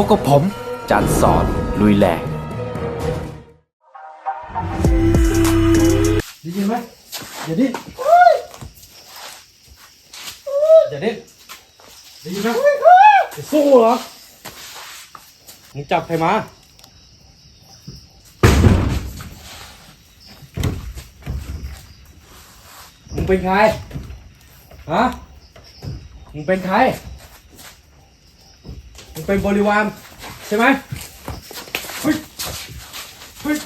พบกับผมจันสอนลุยแหลกได้ยินไหมอย่าดิ้นอย่าดิ้นได้ยินไหมจะสู้เหรอมึงจับใครมามึงเป็นใครฮะมึงเป็นใคร มึงเป็นบริวารใช่ไหมเฮ้ยเฮ้ย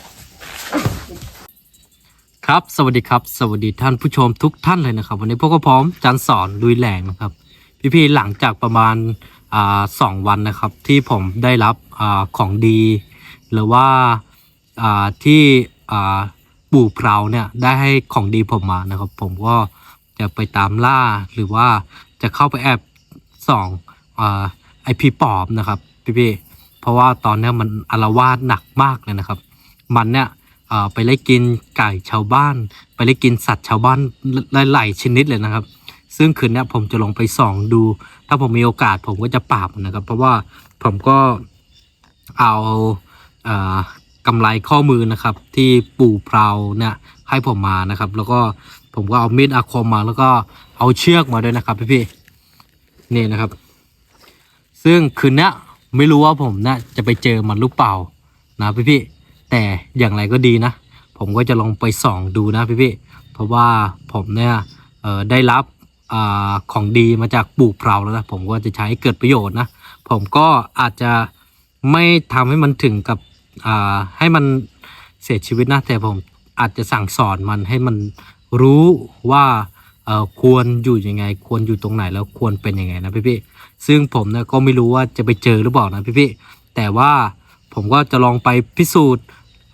ครับ สวัสดีครับ สวัสดีท่านผู้ชมทุกท่านเลยนะครับ วันนี้พวกก็พร้อมจันสอนลุยแหลงนะครับ พี่ๆหลังจากประมาณอ่าสองวันนะครับ ที่ผมได้รับอาของดี หรือว่าอ่าที่อ่าปู่เพราเนี่ยได้ให้ของดีผมมานะครับ ผมก็จะไปตามล่าหรือว่าจะเข้าไปแอบส่องอา ไอพีปอบนะครับพี่ๆเพราะว่าตอนนี้มันอารวาสหนักมากเลยนะครับ มันเนี่ยไปไล่กินไก่ชาวบ้าน ไปไล่กินสัตว์ชาวบ้านหลายๆชนิดเลยนะครับ ซึ่งคืนนี้ผมจะลงไปส่องดู ถ้าผมมีโอกาสผมก็จะปราบมันนะครับ เพราะว่าผมก็เอากำไรข้อมือนะครับ ที่ปู่เพราเนี่ยให้ผมมานะครับ แล้วก็ผมก็เอามีดอาคมมา แล้วก็เอาเชือกมาด้วยนะครับพี่ๆนี่นะครับ ซึ่งคืนนี้ไม่รู้ว่าผมนี่จะไปเจอมันหรือเปล่านะพี่ๆแต่อย่างไรก็ดีนะ ผมก็จะลองไปส่องดูนะพี่พี่เพราะว่าผมเนี่ยได้รับอของดีมาจากปู่เพราแล้วนะผมก็จะใช้ใเกิดประโยชน์นะ ผมก็อาจจะไม่ทำให้มันถึงกับให้มันเสียชีวิตนะแต่ผมอาจจะสั่งสอนมันให้มันรู้ว่าควรอยู่ยังไง ควรอยู่ตรงไหนแล้วควรเป็นยังไงนะพี่พี่ ซึ่งผมเนี่ยก็ไม่รู้ว่าจะไปเจอหรือเปล่านะพี่พี่ๆแต่ว่าผมก็จะลองไปพิสูจน์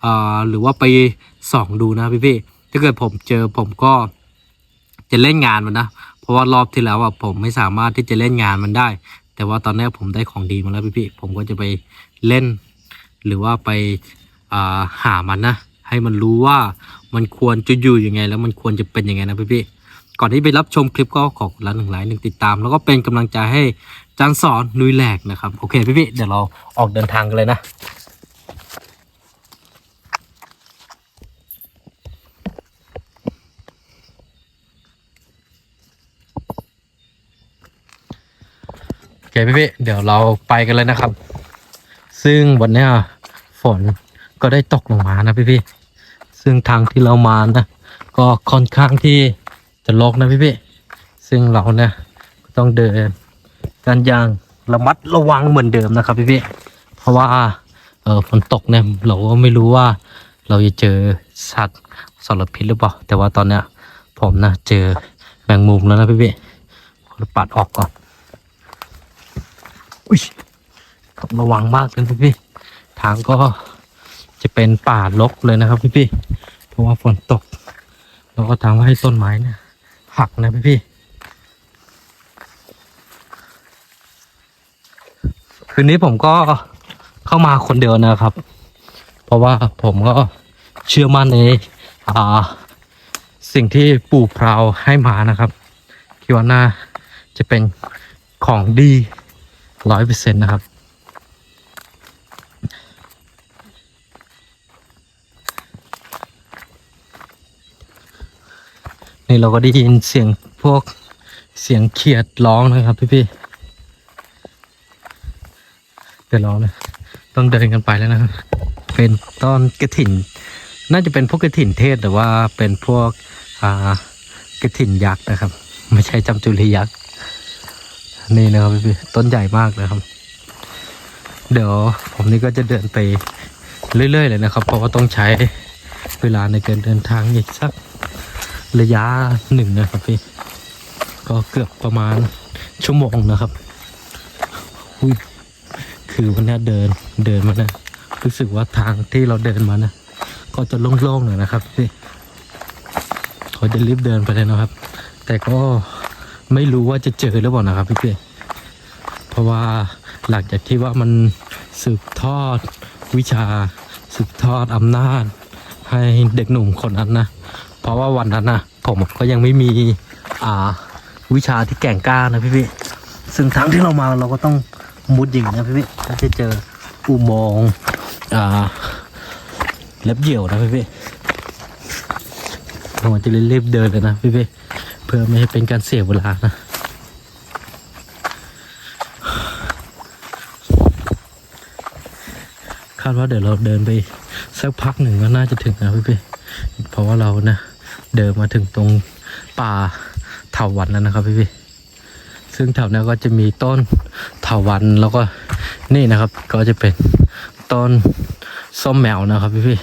อ่าหรือว่าไปส่องดูนะพี่พี่ๆถ้าเกิดผมเจอผมก็จะเล่นงานมันนะ เพราะว่ารอบที่แล้วอะผมไม่สามารถที่จะเล่นงานมันได้ แต่ว่าตอนนี้ผมได้ของดีมาแล้วพี่พี่ๆผมก็จะไปเล่น หรือว่าไปอ่าหามันนะ ให้มันรู้ว่ามันควรจะอยู่ยังไง แล้วมันควรจะเป็นยังไงนะพี่พี่ๆก่อนที่ไปรับชมคลิปก็ขอคนละหนึ่งไลค์หนึ่งติดตาม แล้วก็เป็นกำลังใจให้ จานสอนนุยแหลกนะครับ โอเคพี่พี่เดี๋ยวเราออกเดินทางกันเลยนะโอเคพี่พี่เดี๋ยวเราไปกันเลยนะครับ ซึ่งวันนี้ฝนก็ได้ตกลงมานะพี่พี่ซึ่งทางที่เรามานะ ก็ค่อนข้างที่จะลกนะพี่พี่ซึ่งเราเนี่ยต้องเดิน กันอย่างระมัดระวังเหมือนเดิมนะครับพี่พี่เพราะว่าเออฝนตกเนี่ยเราก็ไม่รู้ว่า เราจะเจอสัตว์สารพิษหรือเปล่า แต่ว่าตอนเนี้ยผมนะเจอแมงมุมแล้วนะพี่พี่ปัดออกก่อนอุ้ยต้องระวังมากเลยพี่พี่ทางก็จะเป็นป่ารกเลยนะครับพี่พี่เพราะว่าฝนตก แล้วก็ทำให้ต้นไม้เนี่ยหักนะพี่พี่ คืนนี้ผมก็เข้ามาคนเดียวนะครับ เพราะว่าผมก็เชื่อมั่นในอ่าสิ่งที่ปู่เพราวให้มานะครับคิดว่าน่าจะเป็นของดีร้อยเปอร์เซ็นต์นะครับ นี่เราก็ได้ยินเสียงพวกเสียงเขียดร้องนะครับพี่พี่ๆ เดี๋ยวเราเนี่ยต้องเดินกันไปแล้วนะครับเป็นต้นกระถิ่น น่าจะเป็นพวกกระถิ่นเทศหรือว่าเป็นพวกอ่ากระถิ่นยักษ์นะครับ ไม่ใช่จำจุลียักษ์นี่นะครับพี่ต้นใหญ่มากเลยครับ เดี๋ยวผมนี่ก็จะเดินไปเรื่อยๆเลยนะครับ เพราะว่าต้องใช้เวลาในการเดินทางอีกสักระยะหนึ่งนะครับพี่ก็เกือบประมาณชั่วโมงนะครับอุ้ย คือวันนี้เดินเดินมานะรู้สึกว่าทางที่เราเดินมานะก็จะโล่งๆหน่อยนะครับพี่ขอจะรีบเดินไปเลยนะครับ แต่ก็ไม่รู้ว่าจะเจอหรือเปล่านะครับพี่เป้เพราะว่าหลังจากที่ว่ามันสืบทอดวิชา สืบทอดอำนาจ ให้เด็กหนุ่มคนนั้นนะ เพราะว่าวันนั้นนะผมก็ยังไม่มีอ่าวิชาที่แก่งกล้านะพี่พี่ซึ่งทั้งที่เรามาเราก็ต้อง มุดอย่างนี้นะพี่พี่ก็จะเจออุโมงค์อ่าเล็บเหี่ยวนะพี่พี่เราจะรีบเดินเลยนะพี่พี่เพื่อไม่ให้เป็นการเสียเวลานะคาดว่าเดี๋ยวเราเดินไปสักพักหนึ่งก็น่าจะถึงนะพี่พี่เพราะว่าเรานะเดินมาถึงตรงป่าเถาวันแล้วนะครับพี่พี่ซึ่งแถวนั้นก็จะมีต้น ถาวันแล้วก็นี่นะครับ ก็จะเป็นต้นส้มแมวนะครับพี่พี่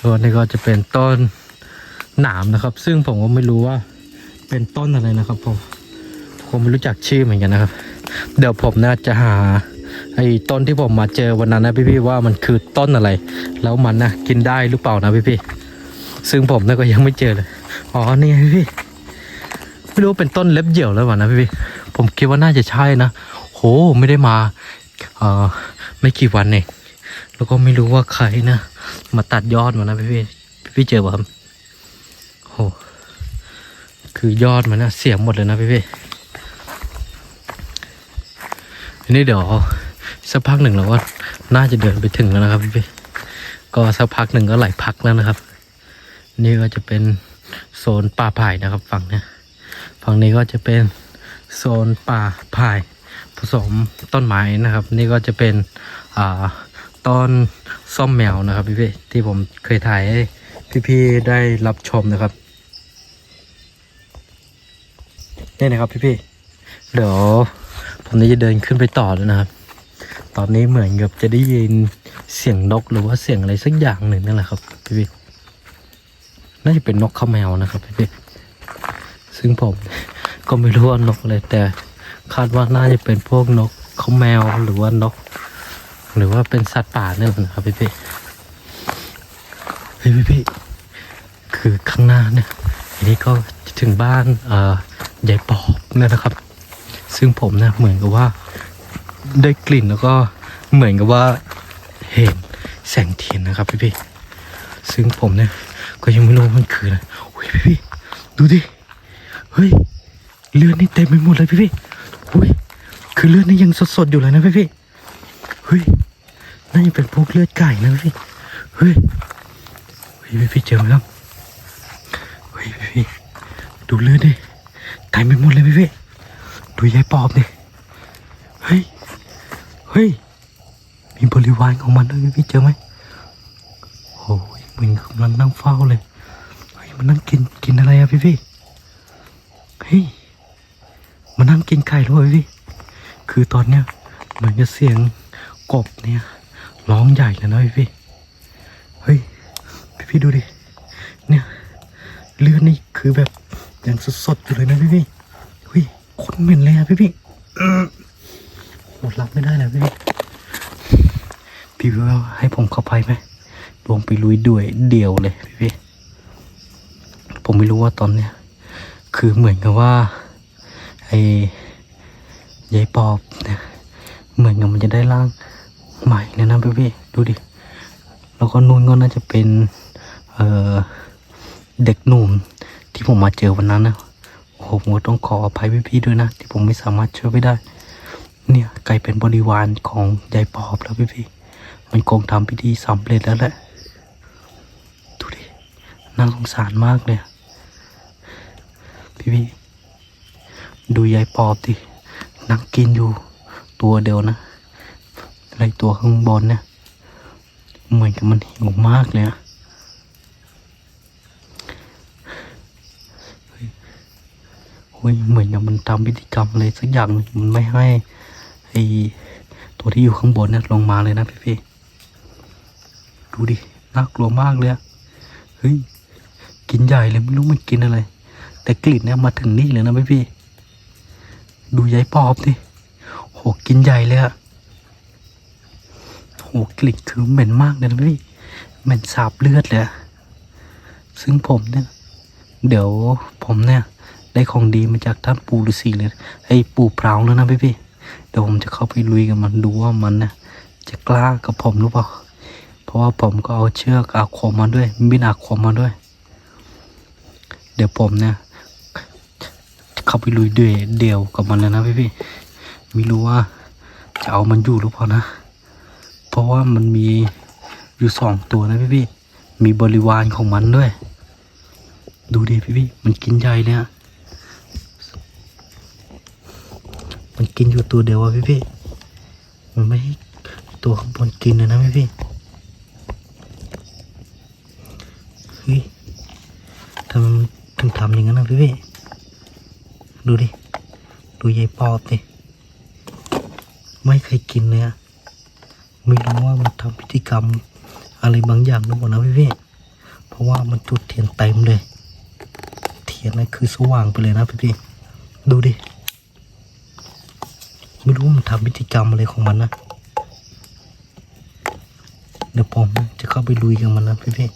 ส่วนนี้ก็จะเป็นต้นหนามนะครับ ซึ่งผมก็ไม่รู้ว่าเป็นต้นอะไรนะครับผมผมไม่รู้จักชื่อเหมือนกันนะครับ เดี๋ยวผมน่าจะหาไอ้ต้นที่ผมมาเจอวันนั้นนะพี่ๆว่ามันคือต้นอะไร แล้วมันนะกินได้หรือเปล่านะพี่ๆซึ่งผมนะก็ยังไม่เจอเลย อ๋อ นี่ไงพี่ ไม่รู้เป็นต้นเล็บเหยี่ยวแล้ววะนะพี่ๆ ผมคิดว่าน่าจะใช่นะ โหไม่ได้มาเอ่อไม่กี่วันเองแล้วก็ไม่รู้ว่าใครนะมาตัดยอดมันนะพี่ๆพี่เจอป่ะครับโหคือยอดมันนะเสียหมดเลยนะพี่ๆทีนี้เดี๋ยวสักพักหนึ่งเราก็น่าจะเดินไปถึงแล้วนะครับพี่พี่ก็สักพักหนึ่งก็หลายพักแล้วนะครับ นี่ก็จะเป็นโซนป่าไผ่นะครับฝั่งเนี้ยฝั่งนี้ก็จะเป็น โซนป่าไผ่ผสมต้นไม้นะครับ นี่ก็จะเป็นอ่าต้นส้มแมวนะครับพี่พี่ที่ผมเคยถ่ายให้พี่ๆได้รับชมนะครับนี่นะครับพี่พี่ๆเดี๋ยวผมนี้จะเดินขึ้นไปต่อแล้วนะครับ ตอนนี้เหมือนกับจะได้ยินเสียงนกหรือว่าเสียงอะไรสักอย่างหนึ่งนั่นแหละครับพี่พี่น่าจะเป็นนกข้าแมวนะครับพี่พี่ซึ่งผม ก็ไม่รู้ว่านกอะไรแต่คาดว่าน่าจะเป็นพวกนกข้าแมวหรือว่านก หรือว่าเป็นสัตว์ป่าเนี่ยนะครับพี่พี่เฮ้ยพี่พี่คือข้างหน้าเนี่ยอันนี้ก็ถึงบ้านเอ่อยายปอบเนี่ยนะครับ ซึ่งผมเนะเหมือนกับว่าได้กลิ่นแล้วก็เหมือนกับว่าเห็นแสงเทียนนะครับพี่พี่ซึ่งผมเนี่ยก็ยังไม่รู้มันคืออะไรโอ้ยพี่พี่ดูดิเฮ้ย เลือดนี่เต็มไปหมดเลยพี่พี่อุ้ยคือเลือดนี่ยังสดๆอยู่เลยนะพี่พี่เฮ้ยน่าจะเป็นพวกเลือดไก่นะพี่เฮ้ยเฮ้ยพี่พี่เจอไหมครับเฮ้ยพี่พี่ดูเลือดดิเต็มไปหมดเลยพี่พี่ดูยายปอบดิเฮ้ยเฮ้ยมีบริวารของมันด้วยพี่เจอไหมโอ้ยมันกำลังนั่งเฝ้าเลยเฮ้ยมันนั่งกินกินอะไรอะพี่พี่เฮ้ย มันนั่งกินไก่ด้วยพี่ คือตอนเนี้ยเหมือนจะเสียงกบเนี่ยร้องใหญ่เลยนะพี่พี่ เฮ้ย พี่พี่ดูดิ เนี่ยเลือดนี่คือแบบยังสดๆอยู่เลยนะพี่พี่เฮ้ยคนเหม็นเลยอะพี่พี่อืมหมดรับไม่ได้แล้วพี่พี่พี่พี่ว่าให้ผมเข้าไปไหมลงไปลุยด้วยเดียวเลยพี่พี่ผมไม่รู้ว่าตอนเนี้ยคือเหมือนกับว่า ยายปอบเนี่ยเหมือนกับมันจะได้ร่างใหม่เลยนะพี่พี่ดูดิ แล้วก็นู่นก็น่าจะเป็นเเด็กหนุ่มที่ผมมาเจอวันนั้นนะโอ้โหผมก็ต้องขออภัยพี่ๆด้วยนะ ที่ผมไม่สามารถช่วยไว้ได้ เนี่ยกลายเป็นบริวารของยายปอบแล้วพี่ๆมันคงทำพิธีสำเร็จแล้วแหละดูดิน่าสงสารมากเลยพี่ๆ ดูยายปอบดินั่งกินอยู่ ตัวเดียวนะอะไรตัวข้างบนเนี่ยเหมือนกับมันหิวมากเลยอะเฮ้ยเหมือนกับมันทำพิธีกรรมอะไรสักอย่างมันไม่ให้ไอตัวที่อยู่ข้างบนเนี่ยลงมาเลยนะพี่พี่ๆดูดิน่ากลัวมากเลยอะเฮ้ยกินใหญ่เลยไม่รู้มันกินอะไร แต่กลิ่นเนี่ยมาถึงนี่เลยนะพี่พี่ๆ ดูยายปอบดิโหกินใหญ่เลยอะโหกลิ่นคือเหม็นมากเลยนะพี่เหม็นสาบเลือดเลยซึ่งผมเนี่ย เดี๋ยวผมเนี่ย ได้ของดีมาจากท่านปู่ฤาษีเลยไอ้ปู่เปล่าแล้วนะพี่พี่เดี๋ยวผมจะเข้าไปลุยกับมันดูว่ามันนะจะกล้ากับผมหรือเปล่าเพราะว่าผมก็เอาเชือกอาคมมาด้วยมีดอาคมมาด้วย เดี๋ยวผมเนี่ย เข้าไปลุยด้วยเดียวกับมันเลยนะพี่พี่ไม่รู้ว่าจะเอามันอยู่หรือเปล่านะ เพราะว่ามันมีอยู่สองตัวนะพี่พี่มีบริวารของมันด้วย ดูดิพี่พี่มันกินใหญ่เลยอะมันกินอยู่ตัวเดียวอะพี่พี่มันไม่ให้ตัวข้างบนกินเลยนะพี่พี่เฮ้ยทำไมมันถึงทำอย่างนั้นนะพี่พี่ ดูดิ ดูยายปอบดิไม่เคยกินเลยอะไม่รู้ว่ามันทำพิธีกรรมอะไรบางอย่างหรือเปล่านะพี่พี่เพราะว่ามันจุดเทียนเต็มเลย เทียนนั่นคือสว่างไปเลยนะพี่พี่ดูดิ ไม่รู้ว่ามันทำพิธีกรรมอะไรของมันนะ เดี๋ยวผมจะเข้าไปลุยกับมันนะพี่พี่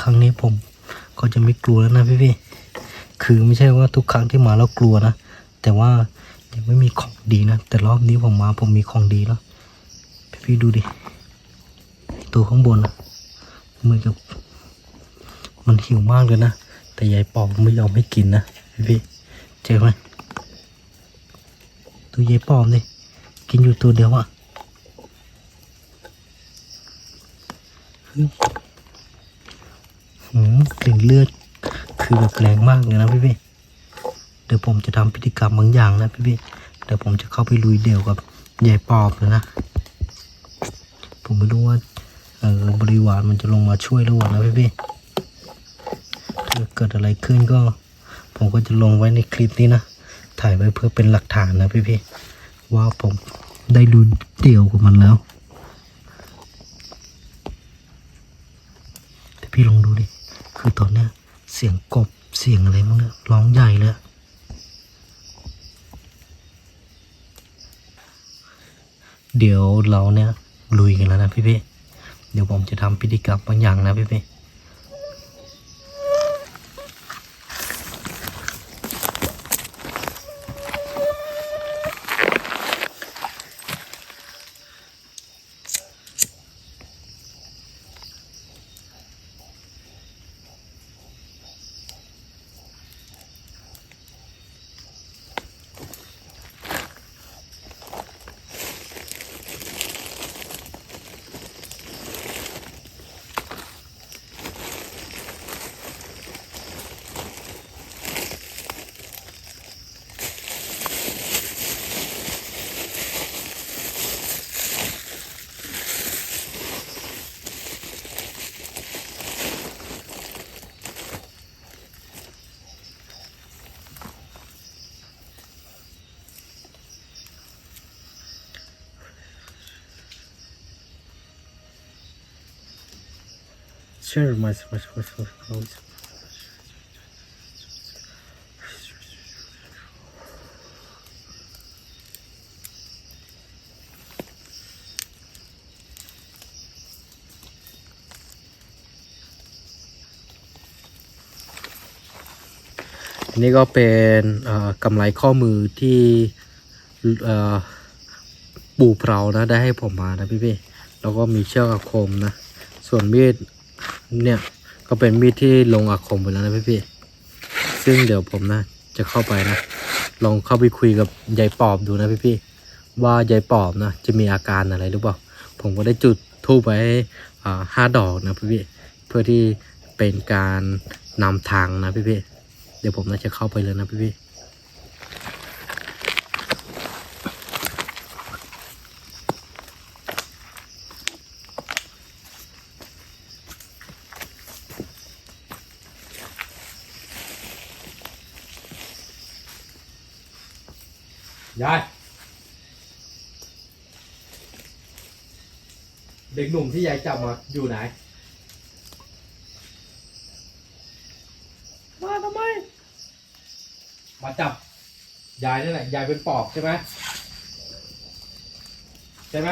ครั้งนี้ผม ก็จะไม่กลัวแล้วนะพี่พี่คือไม่ใช่ว่าทุกครั้งที่มาแล้วกลัวนะ แต่ว่ายังไม่มีของดีนะ แต่รอบนี้ผมมาผมมีของดีแล้ว พี่พี่ดูดิ ตัวข้างบนนะเหมือนกับมันหิวมากเลยนะ แต่ยายปอบไม่ยอมให้กินนะพี่พี่เจอไหมตัวยายปอบนี่กินอยู่ตัวเดียวอะเฮ้ยหืม กลิ่นเลือด คือแบบแรงมากเลยนะพี่พี่เดี๋ยวผมจะทำพิธีกรรมบางอย่างนะพี่พี่เดี๋ยวผมจะเข้าไปลุยเดี่ยวกับยายปอบเลยนะ ผมไม่รู้ว่าเออบริวารมันจะลงมาช่วยหรือเปล่านะพี่พี่ถ้าเกิดอะไรขึ้นก็ ผมก็จะลงไว้ในคลิปนี้นะ ถ่ายไว้เพื่อเป็นหลักฐานนะพี่พี่ว่าผมได้ลุยเดี่ยวกับมันแล้วพี่ลองดู คือตอนเนี้ยเสียงกบเสียงอะไรพวกเนี่ยร้องใหญ่เลยเดี๋ยวเราเนี่ยลุยกันแล้วนะพี่พี่เดี๋ยวผมจะทำพิธีกรรมบางอย่างนะพี่พี่ เชื่อมาสมาสมาสมาสอันนี้ก็เป็นกำไรข้อมือที่เอ่อปู่เพรานะได้ให้ผมมานะพี่พี่ๆแล้วก็มีเชือกอาคมนะ ส่วนมีด เนี่ย ก็เป็นมีดที่ลงอาคมไปแล้วนะพี่พี่ๆซึ่งเดี๋ยวผมนะ จะเข้าไปนะ ลองเข้าไปคุยกับยายปอบดูนะพี่พี่ๆว่ายายปอบนะ จะมีอาการอะไรหรือเปล่า ผมก็ได้จุดทูบไว้ห้าดอกนะพี่พี่ๆเพื่อที่เป็นการนำทางนะพี่พี่ๆเดี๋ยวผมน่าจะเข้าไปเลยนะพี่พี่ ยาย เด็กหนุ่มที่ยายจับมาอยู่ไหน มาทำไม มาจับ ยายนี่แหละ ยายเป็นปอบใช่ไหมใช่ไหม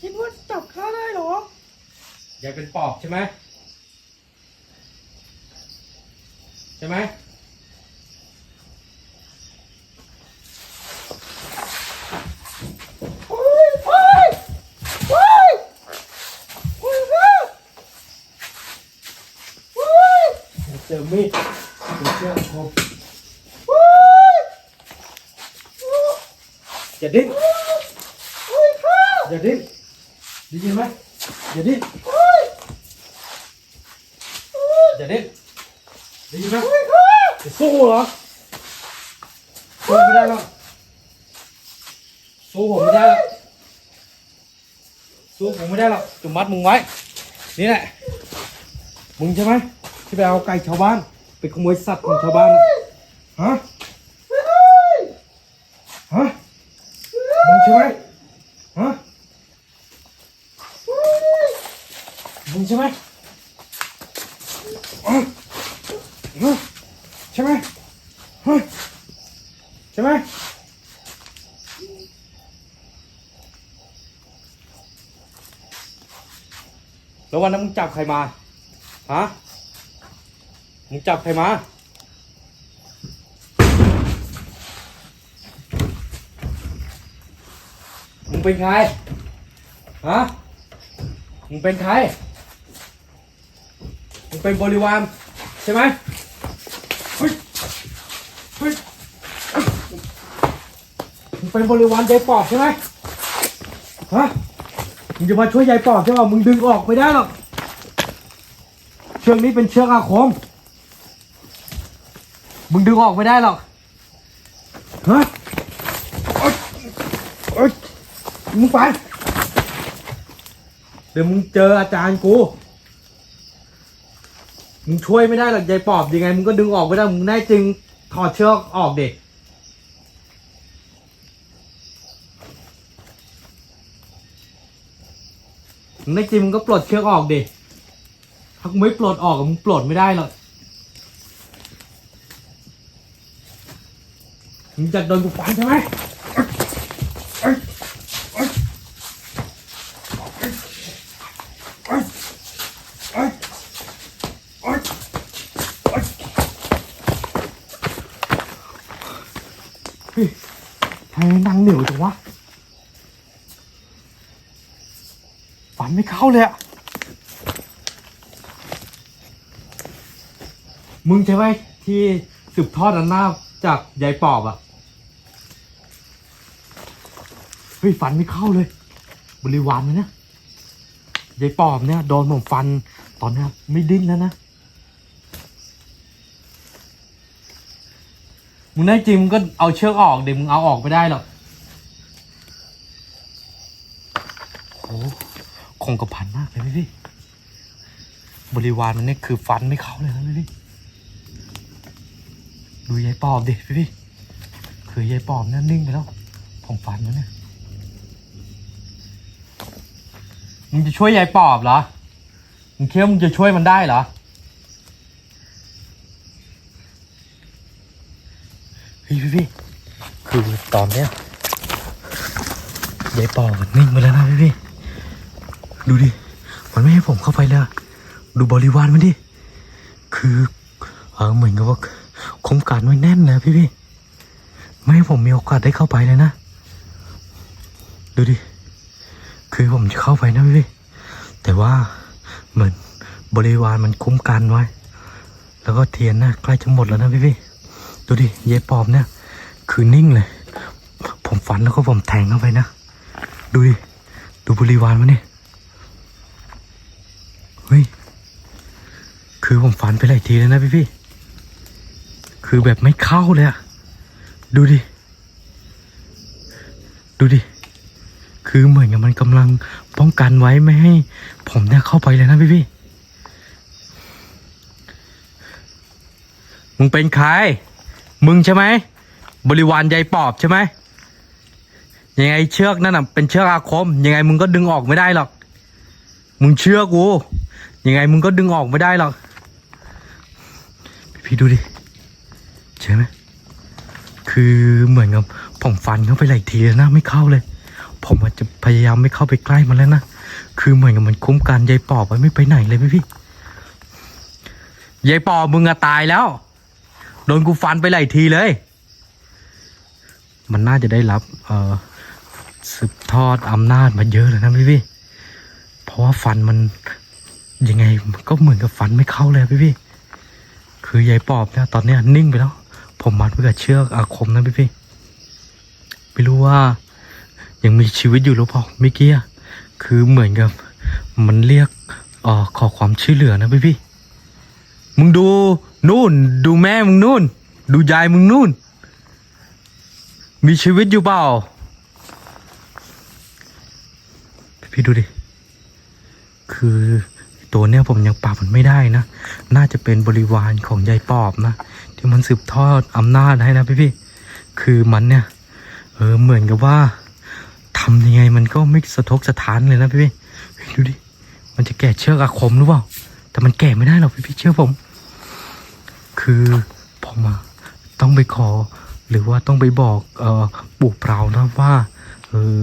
คิดว่าจับข้าได้เหรอ ยายเป็นปอบใช่ไหมใช่ไหม อมีดเจอเชือกครบอย่าดิ้นอย่าดิ้นได้ยินไหมอย่าดิ้นอย่าดิ้นได้ยินไหมจะสู้เหรอสู้ไม่ได้หรอกสู้ผมไม่ได้หรอกสู้ผมไม่ได้หรอกจุ่มมัดมึงไว้นี่แหละมึงใช่ไหม ที่ไปเอาไก่ชาวบ้าน ไปขโมยสัตว์ของชาวบ้านน่ะฮะ ฮะมึงใช่ไหมฮะมึงใช่ไหมฮะฮะใช่ไหมฮะใช่ไหมแล้ววันนั้นมึงจับใครมา ฮะ มึงจับใครมา มึงเป็นใคร ฮะ มึงเป็นใคร มึงเป็นบริวารใช่ไหมเฮ้ยเฮ้ยมึงเป็นบริวารยายปอบใช่ไหมฮะ มึงจะมาช่วยยายปอบใช่ป่ะมึงดึงออกไม่ได้หรอก เชือกนี้เป็นเชือกอาคม มึงดึงออกไม่ได้หรอกฮะโอ๊ยโอ๊ยมึงไป เดี๋ยวมึงเจออาจารย์กู มึงช่วยไม่ได้หรอกยายปอบยังไง มึงก็ดึงออกไม่ได้ มึงได้จริงถอดเชือกออกเด็กมึงได้จริงมึงก็ปลดเชือกออกเด็ถ้ากูไม่ปลดออกมึงปลดไม่ได้หรอก มึงจะโดนกูฟันใช่ไหมเอ้ยเอ้ยเอ้ยเอ้ยเอ้ยเอ้ยเฮ้ยทำไมนางเหนียวจังวะฟันไม่เข้าเลยอะมึงใช่ไหมที่สืบทอดอำนาจจากยายปอบอะ เฮ้ยฟันไม่เข้าเลย บริวารมันนี่ยายปอบเนี่ยโดนผมฟันตอนนี้ไม่ดิ้นแล้วนะมึงได้จริงมึงก็เอาเชือกออกเดี๋ยวมึงเอาออกไม่ได้หรอกโอ้คงกระพันมากเลยพี่ บริวารมันเนี่ยคือฟันไม่เข้าเลยนะพี่ดูยายปอบดิพี่พี่คือยายปอบเนี่ยนิ่งไปแล้ว ผมฟันมันเนี่ย มึงจะช่วยยายปอบเหรอ มึงคิดว่ามึงจะช่วยมันได้เหรอ เฮ้ยพี่พี่คือตอนเนี้ยยายปอบมันนิ่งไปแล้วนะพี่พี่ดูดิ มันไม่ให้ผมเข้าไปเลยดูบริวารมันดิ คือเออเหมือนกับว่าคุ้มกันไว้แน่นเลยพี่พี่ ไม่ให้ผมมีโอกาสได้เข้าไปเลยนะ ดูดิ คือผมจะเข้าไปนะพี่พี่ แต่ว่าเหมือนบริวารมันคุ้มกันไว้ แล้วก็เทียนนะใกล้จะหมดแล้วนะพี่พี่ดูดิเยายปอบเนี่ย คือนิ่งเลย ผมฝันแล้วก็ผมแทงเข้าไปนะ ดูดิ ดูบริวารมันนี่เฮ้ย คือผมฝันไปหลายทีแล้วนะพี่พี่ คือแบบไม่เข้าเลยอะดูดิ ดูดิ คือเหมือนกับมันกำลังป้องกันไว้ไม่ให้ ผมเนี่ยเข้าไปเลยนะพี่พี่มึงเป็นใคร มึงใช่ไหม บริวารยายปอบใช่ไหม ยังไงเชือกนั่นน่ะเป็นเชือกอาคม ยังไงมึงก็ดึงออกไม่ได้หรอก มึงเชื่อกู ยังไงมึงก็ดึงออกไม่ได้หรอก พี่ดูดิ ใช่ไหม คือเหมือนกับผมฟันเข้าไปหลายทีแล้วนะไม่เข้าเลย ผมอาจจะพยายามไม่เข้าไปใกล้มันแล้วนะ คือเหมือนกับมันคุ้มกันยายปอบไว้ไม่ไปไหนเลยพี่พี่ยายปอบมึงอะตายแล้ว โดนกูฟันไปหลายทีเลย มันน่าจะได้รับ เอ่อสืบทอดอำนาจมาเยอะเลยนะพี่พี่ เพราะว่าฟันมันยังไงก็เหมือนกับฟันไม่เข้าเลยพี่พี่ คือยายปอบเนี่ยตอนเนี้ยนิ่งไปแล้ว ผมมัดไว้กับเชือกอาคมนะพี่พี่ ไม่รู้ว่า ยังมีชีวิตอยู่หรือเปล่าเมื่อกี้คือเหมือนกับ มันเรียกออขอความช่วยเหลือนะพี่พี่มึงดูนู่น ดูแม่มึงนู่น ดูยายมึงนู่น มีชีวิตอยู่เปล่า พี่ดูดิ คือตัวเนี้ยผมยังปราบมันไม่ได้นะ น่าจะเป็นบริวารของยายปอบนะ ที่มันสืบทอดอำนาจให้นะพี่พี่ คือมันเนี่ย เออเหมือนกับว่า ทำยังไงมันก็ไม่สะทกสะท้านเลยนะพี่พี่ดูดิ มันจะแก่เชือกอาคมหรือเปล่า แต่มันแก่ไม่ได้หรอกพี่พี่เชื่อผม คือผมอะต้องไปขอ หรือว่าต้องไปบอกเอ่อปู่เปล่านะว่าเออ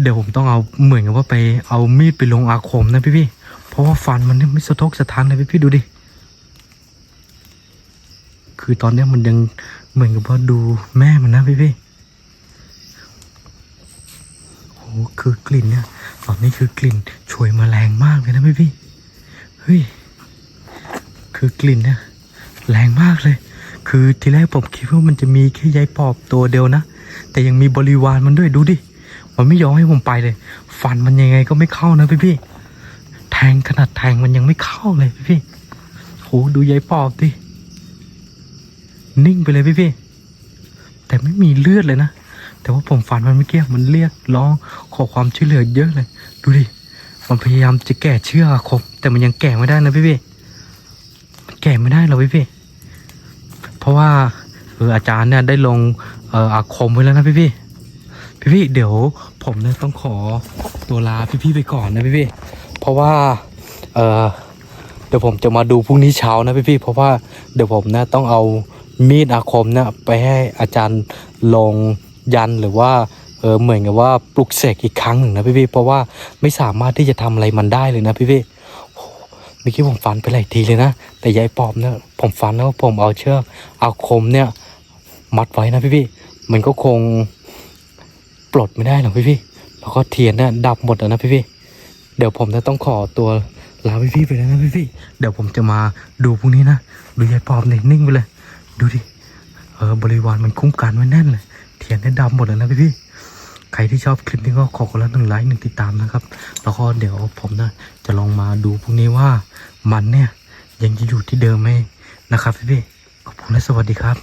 เดี๋ยวผมต้องเอาเหมือนกับว่าไปเอามีดไปลงอาคมนะพี่พี่เพราะว่าฟันมันไม่สะทกสะท้านเลยพี่พี่ดูดิ คือตอนนี้มันยังเหมือนกับว่าดูแม่มันนะพี่พี่โอ้ คือกลิ่นเนี่ยตอนนี้คือกลิ่นช่วยแมลงมากเลยนะพี่พี่เฮ้ยคือกลิ่นเนี่ยแรงมากเลย คือทีแรกผมคิดว่ามันจะมีแค่ยายปอบตัวเดียวนะ แต่ยังมีบริวารมันด้วยดูดิ มันไม่ยอมให้ผมไปเลย ฟันมันยังไงก็ไม่เข้านะพี่พี่แทงขนาดแทงมันยังไม่เข้าเลยพี่พี่โหดูยายปอบดิ นิ่งไปเลยพี่พี่แต่ไม่มีเลือดเลยนะ แต่ว่าผมฝันมันเมื่อกี้มันเรียกร้องขอความช่วยเหลือเยอะเลย ดูดิ มันพยายามจะแก่เชือกอาคมแต่มันยังแก่ไม่ได้นะพี่พี่มันแก่ไม่ได้หรอกพี่พี่เพราะว่าเอออาจารย์เนี่ยได้ลงเอ่ออาคมไว้แล้วนะพี่พี่พี่พี่เดี๋ยวผมเนี่ยต้องขอตัวลาพี่พี่ไปก่อนนะพี่พี่เพราะว่าเออเดี๋ยวผมจะมาดูพรุ่งนี้เช้านะพี่พี่เพราะว่าเดี๋ยวผมเนี่ยต้องเอามีดอาคมเนี่ยไปให้อาจารย์ลง ยันหรือว่าเออเหมือนกับว่าปลุกเสกอีกครั้งหนึ่งนะพี่พี่เพราะว่าไม่สามารถที่จะทำอะไรมันได้เลยนะพี่พี่โอ้โหเมื่อกี้ผมฟันไปหลายทีเลยนะ แต่ยายปอบเนี่ยผมฟันแล้วผมเอาเชือกเอาคมเนี่ย มัดไว้นะพี่พี่มันก็คงปลดไม่ได้หรอกพี่พี่แล้วก็เทียนเนี่ยดับหมดแล้วนะพี่พี่เดี๋ยวผมจะต้องขอตัวลาพี่พี่ไปแล้วนะพี่พี่เดี๋ยวผมจะมาดูพรุ่งนี้นะ ดูยายปอบเนี่ยนิ่งไปเลย ดูดิ เออบริวารมันคุ้มกันไว้แน่นเลย ทียนเนี่ยดำหมดแล้วนะพี่พี่ๆใครที่ชอบคลิปนี้ก็ขอคนละหนึ่งไลค์หนึ่งติดตามนะครับ แล้วก็เดี๋ยวผมนะจะลองมาดูพวกนี้ว่ามันเนี่ยยังจะอยู่ที่เดิมไหมนะครับพี่พี่ๆขอบคุณและสวัสดีครับ